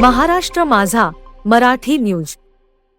महाराष्ट्र माझा मराठी न्यूज.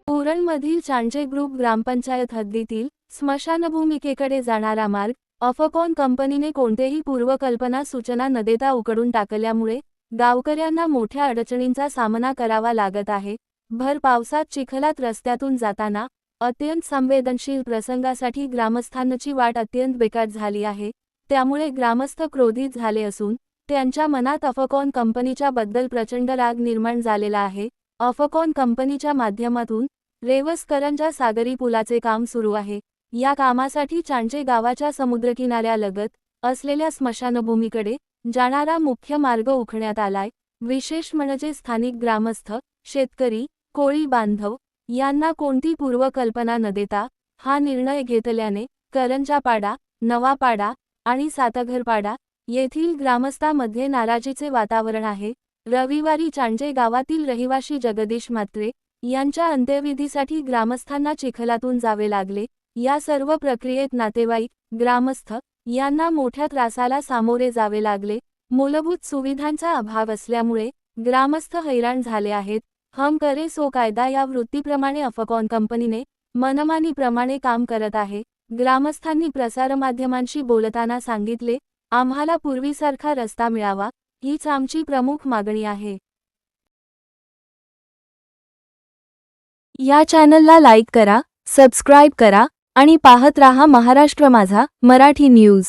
उरणमधील चांजे ग्रुप ग्रामपंचायत हद्दीतील स्मशानभूमिकेकडे जाणारा मार्ग अफकॉन कंपनीने कोणतेही पूर्वकल्पना सूचना न देता उकडून टाकल्यामुळे गावकऱ्यांना मोठ्या अडचणींचा सामना करावा लागत आहे. भर पावसात चिखलात रस्त्यातून जाताना अत्यंत संवेदनशील प्रसंगासाठी ग्रामस्थांची वाट अत्यंत बेकार झाली आहे. त्यामुळे ग्रामस्थ क्रोधित झाले असून त्यांच्या मनात अफकॉन कंपनीच्या बद्दल प्रचंड राग निर्माण झालेला आहे. अफकॉन कंपनीच्या माध्यमातून रेवसकरांच्या सागरी पुलाचे काम सुरू आहे. या कामासाठी चांचे गावाच्या समुद्रकिनाऱ्यालगत असलेल्या स्मशानभूमीकडे जाणारा मुख्य मार्ग उखण्यात आलाय. विशेष म्हणजे स्थानिक ग्रामस्थ शेतकरी कोळी बांधव यांना कोणती पूर्वकल्पना न देता हा निर्णय घेतल्याने करंजापाडा नवापाडा आणि सातघरपाडा येथील ग्रामस्थामध्ये नाराजीचे वातावरण आहे. रविवारी चांजे गावातील रहिवाशी जगदीश म्हात्रे यांच्या अंत्यविधीसाठी ग्रामस्थांना चिखलातून जावे लागले. या सर्व प्रक्रियेत नातेवाईक ग्रामस्थ यांना मोठ्या त्रासाला सामोरे जावे लागले. मूलभूत सुविधांचा अभाव असल्यामुळे ग्रामस्थ हैराण झाले आहेत. हम करे सो कायदा या वृत्तीप्रमाणे अफकॉन कंपनीने मनमानीप्रमाणे काम करत आहे. ग्रामस्थांनी प्रसारमाध्यमांशी बोलताना सांगितले आम्हाला पूर्वीसारखा रस्ता मिळावा हीच आमची प्रमुख मागणी आहे. या चॅनलला लाईक करा सबस्क्राईब करा आणि पाहत रहा महाराष्ट्र माझा मराठी न्यूज.